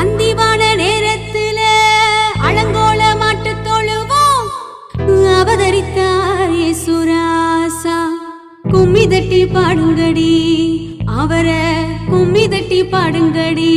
அந்திவான நேரத்தில அலங்கோல மாட்டு தொழுவோம். அவதரித்தார் சுராசா கும்மி தட்டி பாடுங்கடி. அவரை கும்மி தட்டி பாடுங்கடி.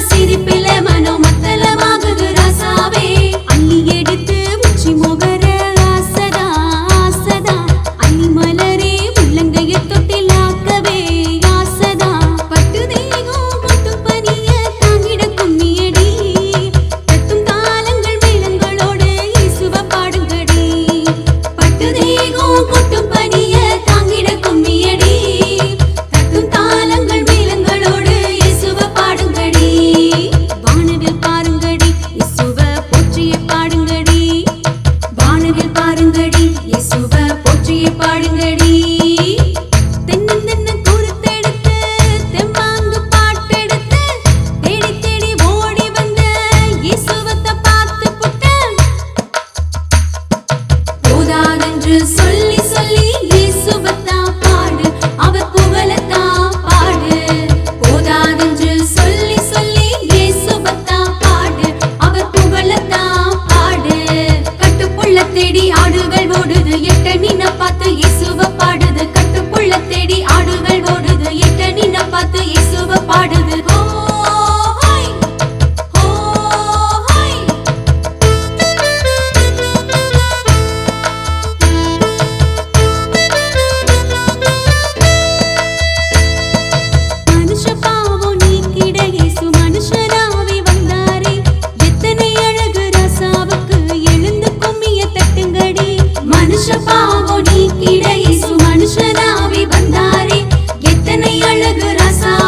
see the It is. அழகு ரசா